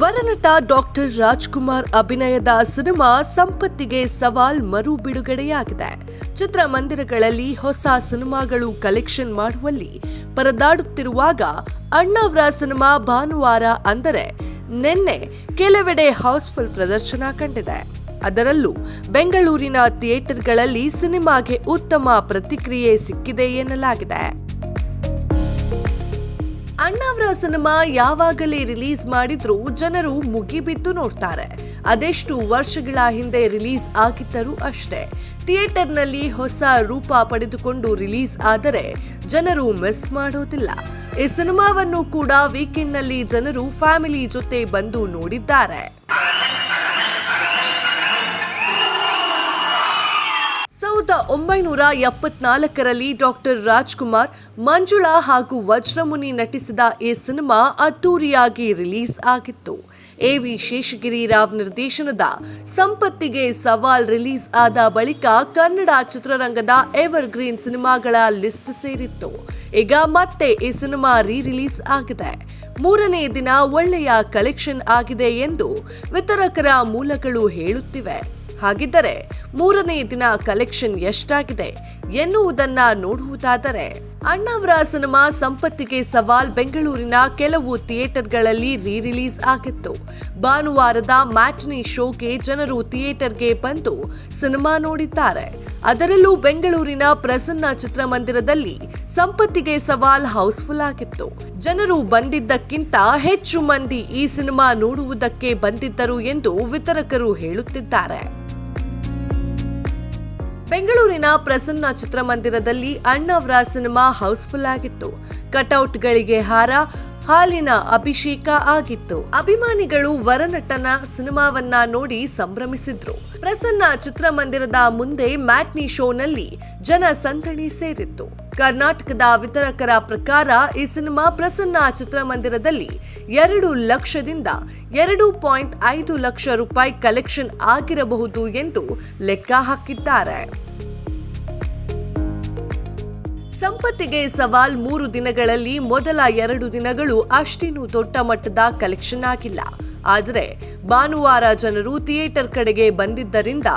ವರನಟ doctor Rajkumar ಅಭಿನಯದ cinema ಸಂಪತ್ತಿಗೆ ಸವಾಲ್ ಮರು ಬಿಡುಗಡೆಯಾಗಿದೆ. ಚಿತ್ರಮಂದಿರಗಳಲ್ಲಿ ಹೊಸ ಸಿನಿಮಾಗಳು ಕಲೆಕ್ಷನ್ ಮಾಡುವಲ್ಲಿ ಪರದಾಡುತ್ತಿರುವಾಗ ಅಣ್ಣಾವ್ರ ಸಿನಿಮಾ ಭಾನುವಾರ ಅಂದರೆ ನಿನ್ನೆ ಕೆಲವೆಡೆ ಹೌಸ್ಫುಲ್ ಪ್ರದರ್ಶನ ಕಂಡಿದೆ. ಅದರಲ್ಲೂ ಬೆಂಗಳೂರಿನ ಥಿಯೇಟರ್ಗಳಲ್ಲಿ ಸಿನಿಮಾಗೆ ಉತ್ತಮ ಪ್ರತಿಕ್ರಿಯೆ ಸಿಕ್ಕಿದೆ ಎನ್ನಲಾಗಿದೆ. ಅಣ್ಣಾವ್ರ ಸಿನಿಮಾ ಯಾವಾಗಲೇ ರಿಲೀಸ್ ಮಾಡಿದ್ರು ಜನರು ಮುಗಿಬಿದ್ದು ನೋಡ್ತಾರೆ. ಅದೆಷ್ಟು ವರ್ಷಗಳ ಹಿಂದೆ ರಿಲೀಸ್ ಆಗಿದ್ದರೂ ಅಷ್ಟೇ. ಥಿಯೇಟರ್ನಲ್ಲಿ ಹೊಸ ರೂಪ ಪಡೆದುಕೊಂಡು ರಿಲೀಸ್ ಆದರೆ ಜನರು ಮಿಸ್ ಮಾಡೋದಿಲ್ಲ. ಈ ಸಿನಿಮಾವನ್ನು ಕೂಡ ವೀಕೆಂಡ್ನಲ್ಲಿ ಜನರು ಫ್ಯಾಮಿಲಿ ಜೊತೆ ಬಂದು ನೋಡಿದ್ದಾರೆ. ಸಾವಿರದ ಒಂಬೈನೂರ ಎಪ್ಪತ್ನಾಲ್ಕರಲ್ಲಿ ಡಾಕ್ಟರ್ ರಾಜ್ಕುಮಾರ್, ಮಂಜುಳಾ ಹಾಗೂ ವಜ್ರಮುನಿ ನಟಿಸಿದ ಈ ಸಿನಿಮಾ ಅದ್ದೂರಿಯಾಗಿ ರಿಲೀಸ್ ಆಗಿತ್ತು. ಎ ವಿ ಶೇಷಗಿರಿ ರಾವ್ ನಿರ್ದೇಶನದ ಸಂಪತ್ತಿಗೆ ಸವಾಲ್ ರಿಲೀಸ್ ಆದ ಬಳಿಕ ಕನ್ನಡ ಚಿತ್ರರಂಗದ ಎವರ್ ಗ್ರೀನ್ ಸಿನಿಮಾಗಳ ಲಿಸ್ಟ್ ಸೇರಿತ್ತು. ಈಗ ಮತ್ತೆ ಈ ಸಿನಿಮಾ ರೀ ರಿಲೀಸ್ ಆಗಿದೆ. ಮೂರನೇ ದಿನ ಒಳ್ಳೆಯ ಕಲೆಕ್ಷನ್ ಆಗಿದೆ ಎಂದು ವಿತರಕರ ಮೂಲಗಳು ಹೇಳುತ್ತಿವೆ. ಹಾಗಿದ್ದರೆ ಮೂರನೇ ದಿನ ಕಲೆಕ್ಷನ್ ಎಷ್ಟಾಗಿದೆ ಎನ್ನುವುದನ್ನ ನೋಡುವುದಾದರೆ ಅಣ್ಣಾವ್ರ ಸಿನಿಮಾ ಸಂಪತ್ತಿಗೆ ಸವಾಲ್ ಬೆಂಗಳೂರಿನ ಕೆಲವು ಥಿಯೇಟರ್ಗಳಲ್ಲಿ ರೀ ರಿಲೀಸ್ ಆಗಿತ್ತು. ಭಾನುವಾರದ ಮ್ಯಾಟ್ನಿ ಶೋಗೆ ಜನರು ಥಿಯೇಟರ್ಗೆ ಬಂದು ಸಿನಿಮಾ ನೋಡಿದ್ದಾರೆ. ಅದರಲ್ಲೂ ಬೆಂಗಳೂರಿನ ಪ್ರಸನ್ನ ಚಿತ್ರಮಂದಿರದಲ್ಲಿ ಸಂಪತ್ತಿಗೆ ಸವಾಲ್ ಹೌಸ್ಫುಲ್ ಆಗಿತ್ತು. ಜನರು ಬಂದಿದ್ದಕ್ಕಿಂತ ಹೆಚ್ಚು ಮಂದಿ ಈ ಸಿನಿಮಾ ನೋಡುವುದಕ್ಕೆ ಬಂದಿದ್ದರು ಎಂದು ವಿತರಕರು ಹೇಳುತ್ತಿದ್ದಾರೆ. ಬೆಂಗಳೂರಿನ ಪ್ರಸನ್ನ ಚಿತ್ರಮಂದಿರದಲ್ಲಿ ಅಣ್ಣವರ ಸಿನಿಮಾ ಹೌಸ್ಫುಲ್ ಆಗಿತ್ತು. ಕಟೌಟ್ಗಳಿಗೆ ಹಾರ, ಹಾಲಿನ ಅಭಿಷೇಕ ಆಗಿತ್ತು. ಅಭಿಮಾನಿಗಳು ವರನಟನ ಸಿನಿಮಾವನ್ನ ನೋಡಿ ಸಂಭ್ರಮಿಸಿದ್ರು. ಪ್ರಸನ್ನ ಚಿತ್ರಮಂದಿರದ ಮುಂದೆ ಮ್ಯಾಟ್ನಿ ಶೋನಲ್ಲಿ ಜನ ಸಂತಣಿ ಸೇರಿತ್ತು. ಕರ್ನಾಟಕದ ವಿತರಕರ ಪ್ರಕಾರ ಈ ಸಿನಿಮಾ ಪ್ರಸನ್ನ ಚಿತ್ರಮಂದಿರದಲ್ಲಿ ಎರಡು ಲಕ್ಷದಿಂದ ಎರಡು ಪಾಯಿಂಟ್ ಐದು ಲಕ್ಷ ರೂಪಾಯಿ ಕಲೆಕ್ಷನ್ ಆಗಿರಬಹುದು ಎಂದು ಲೆಕ್ಕ ಹಾಕಿದ್ದಾರೆ. ಸಂಪತ್ತಿಗೆ ಸವಾಲ್ ಮೂರು ದಿನಗಳಲ್ಲಿ ಮೊದಲ ಎರಡು ದಿನಗಳು ಅಷ್ಟೇನು ದೊಡ್ಡ ಮಟ್ಟದ ಕಲೆಕ್ಷನ್ ಆಗಿಲ್ಲ. ಆದರೆ ಭಾನುವಾರ ಜನರು ಥಿಯೇಟರ್ ಕಡೆಗೆ ಬಂದಿದ್ದರಿಂದ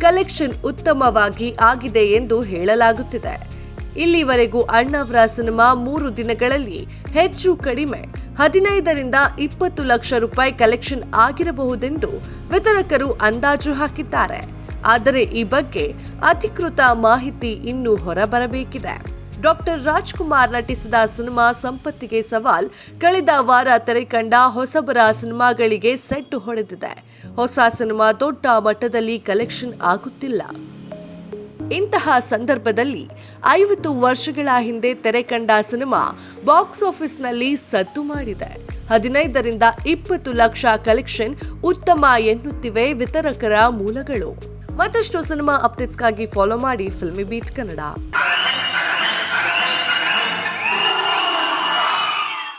ಕಲೆಕ್ಷನ್ ಉತ್ತಮವಾಗಿ ಆಗಿದೆ ಎಂದು ಹೇಳಲಾಗುತ್ತಿದೆ. ಇಲ್ಲಿವರೆಗೂ ಅಣ್ಣಾವ್ರ ಸಿನಿಮಾ ಮೂರು ದಿನಗಳಲ್ಲಿ ಹೆಚ್ಚು ಕಡಿಮೆ. ಹದಿನೈದರಿಂದ ಇಪ್ಪತ್ತು ಲಕ್ಷ ರೂಪಾಯಿ ಕಲೆಕ್ಷನ್ ಆಗಿರಬಹುದೆಂದು ವಿತರಕರು ಅಂದಾಜು ಹಾಕಿದ್ದಾರೆ. ಆದರೆ ಈ ಬಗ್ಗೆ ಅಧಿಕೃತ ಮಾಹಿತಿ ಇನ್ನೂ ಹೊರಬರಬೇಕಿದೆ. ಡಾಕ್ಟರ್ ರಾಜ್ಕುಮಾರ್ ನಟಿಸಿದ ಸಿನಿಮಾ ಸಂಪತ್ತಿಗೆ ಸವಾಲ್, ಕಳೆದ ವಾರ ತೆರೆಕಂಡ ಹೊಸಬರ ಸಿನಿಮಾಗಳಿಗೆ ಸೆಟ್ ಹೊಡೆದಿದೆ. ಹೊಸ ಸಿನಿಮಾ ದೊಡ್ಡ ಮಟ್ಟದಲ್ಲಿ ಕಲೆಕ್ಷನ್ ಆಗುತ್ತಿಲ್ಲ. ಇಂತಹ ಸಂದರ್ಭದಲ್ಲಿ ಐವತ್ತು ವರ್ಷಗಳ ಹಿಂದೆ ತೆರೆ ಕಂಡ ಸಿನಿಮಾ ಬಾಕ್ಸ್ ಆಫೀಸ್ನಲ್ಲಿ ಸದ್ದು ಮಾಡಿದೆ. ಹದಿನೈದರಿಂದ ಇಪ್ಪತ್ತು ಲಕ್ಷ ಕಲೆಕ್ಷನ್ ಉತ್ತಮ ಎನ್ನುತ್ತಿವೆ ವಿತರಕರ ಮೂಲಗಳು. ಮತ್ತಷ್ಟು ಸಿನಿಮಾ ಅಪ್ಡೇಟ್ಸ್ಗಾಗಿ ಫಾಲೋ ಮಾಡಿ ಫಿಲ್ಮಿ ಬೀಟ್ ಕನ್ನಡ.